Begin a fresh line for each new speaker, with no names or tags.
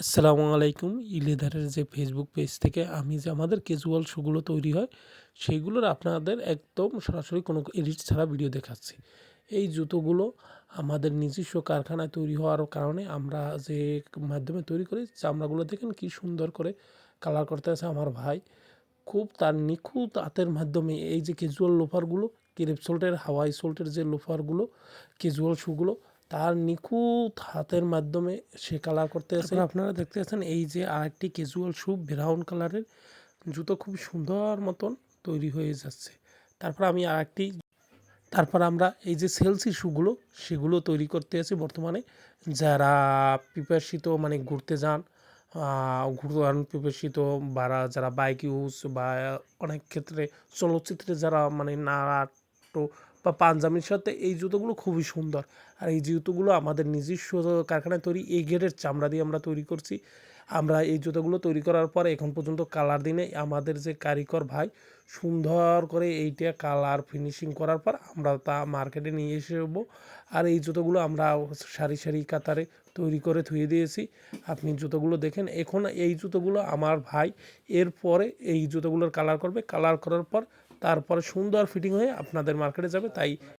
আসসালামু আলাইকুম। ইলেদারের যে ফেসবুক পেজ থেকে আমি যে আমাদের ক্যাজুয়াল শুগুলো তৈরি হয় সেইগুলোর আপনাদের একদম সরাসরি কোনো এডিট ছাড়া ভিডিও দেখাচ্ছি। এই জুতোগুলো আমাদের নিজস্ব কারখানায় তৈরি হওয়ার কারণে আমরা যে মাধ্যমে তৈরি করি, চামড়াগুলো দেখেন কি সুন্দর করে কালার করতে আছে আমার ভাই। খুব তার নিখুঁত হাতের মাধ্যমে এই যে ক্যাজুয়াল লোফারগুলো ক্রেপ সোল্টের হাওয়াই সোল্টের যে লোফারগুলো ক্যাজুয়াল শুগুলো তার নিখুঁত হাতের মাধ্যমে সে কালার করতে আছে। আপনারা দেখতে পাচ্ছেন এই যে আরেকটি ক্যাজুয়াল শু ব্রাউন কালারের জুতো খুব সুন্দর মতন তৈরি হয়ে যাচ্ছে। তারপর আমি আরেকটি, তারপর আমরা এই যে সেলসি শুগুলো সেগুলো তৈরি করতে আছি বর্তমানে। যারা পিপাসিত মানে ঘুরতে যান ঘুরন পিপাসিত বা যারা বাইক ইউজ বা অনেক ক্ষেত্রে চলচ্চিত্রে যারা মানে নাট্য বা পাঞ্জাবির সাথে এই জুতোগুলো খুবই সুন্দর। আর এই জুতোগুলো আমাদের নিজস্ব কারখানায় তৈরি, এই গেটের চামড়া দিয়ে আমরা তৈরি করছি। আমরা এই জুতোগুলো তৈরি করার পর এখন পর্যন্ত কালার দিনে আমাদের যে কারিগর ভাই, সুন্দর করে এইটা কালার ফিনিশিং করার পর আমরা তা মার্কেটে নিয়ে এসে যাব আর এই জুতোগুলো আমরা সারি সারি কাতারে তৈরি করে ধুয়ে দিয়েছি। আপনি জুতোগুলো দেখেন, এখন এই জুতোগুলো আমার ভাই এরপরে এই জুতোগুলোর কালার করবে। কালার করার পর তারপরে সুন্দর ফিটিং হয়ে আপনাদের মার্কেটে যাবে, তাই